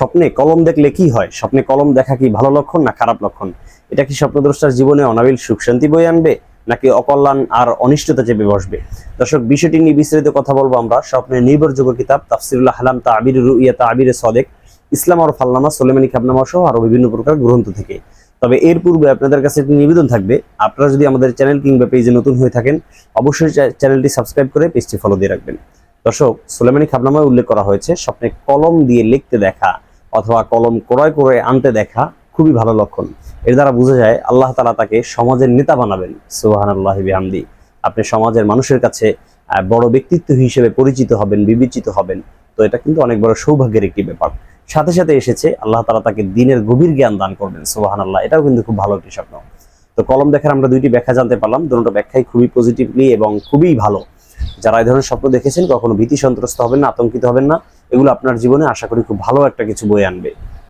স্বপ্নে কলম দেখলে কি হয়? স্বপ্নে কলম দেখা কি ভালো লক্ষণ না খারাপ লক্ষণ? এটা কি স্বপ্নদ্রষ্টার জীবনে অনাবিল সুখ শান্তি বয়ে আনবে, নাকি অকল্যাণ আর অনিষ্টতা চেপে বসবে? দর্শক, বিষয়টি নিয়ে বিস্তারিত কথা বলব আমরা স্বপ্নের নির্ভরযোগ্য কিতাব তাফসিরুল্লাহ হালাম তাবির তা তাবির সদেক, ইসলাম আর ফাল্লামা সোলেমানি খাবনামা সহ আরও বিভিন্ন প্রকার গ্রন্থ থেকে। তবে এর পূর্বে আপনাদের কাছে একটি নিবেদন থাকবে, আপনারা যদি আমাদের চ্যানেল কিংবা পেজে নতুন হয়ে থাকেন, অবশ্যই চ্যানেলটি সাবস্ক্রাইব করে পেজটি ফলো দিয়ে রাখবেন। দর্শক, সোলেমানি খাবনামায় উল্লেখ করা হয়েছে, স্বপ্নে কলম দিয়ে লিখতে দেখা অথবা কলম ক্রয় করে আনতে দেখা খুবই ভালো লক্ষণ। এর দ্বারা বোঝা যায়, আল্লাহ তালা তাকে সমাজের নেতা বানাবেন। সুবাহান আল্লাহ বিহামদি। আপনি সমাজের মানুষের কাছে বড় ব্যক্তিত্ব হিসেবে পরিচিত হবেন, বিবেচিত হবেন। তো এটা কিন্তু অনেক বড় সৌভাগ্যের একটি ব্যাপার। সাথে সাথে এসেছে, আল্লাহ তালা তাকে দিনের গভীর জ্ঞান দান করবেন। সুবাহান আল্লাহ এটাও কিন্তু খুব ভালো একটি স্বপ্ন। তো কলম দেখার আমরা দুইটি ব্যাখ্যা জানতে পারলাম। দুটো ব্যাখ্যাই খুবই পজিটিভলি এবং খুবই ভালো। যারা এই ধরনের স্বপ্ন দেখেছেন, কখনো ভীতি সন্ত্রস্ত হবেন না, আতঙ্কিত হবেন না। এগুলো আপনার জীবনে আশা করি খুব ভালো একটা কিছু বই আনবে।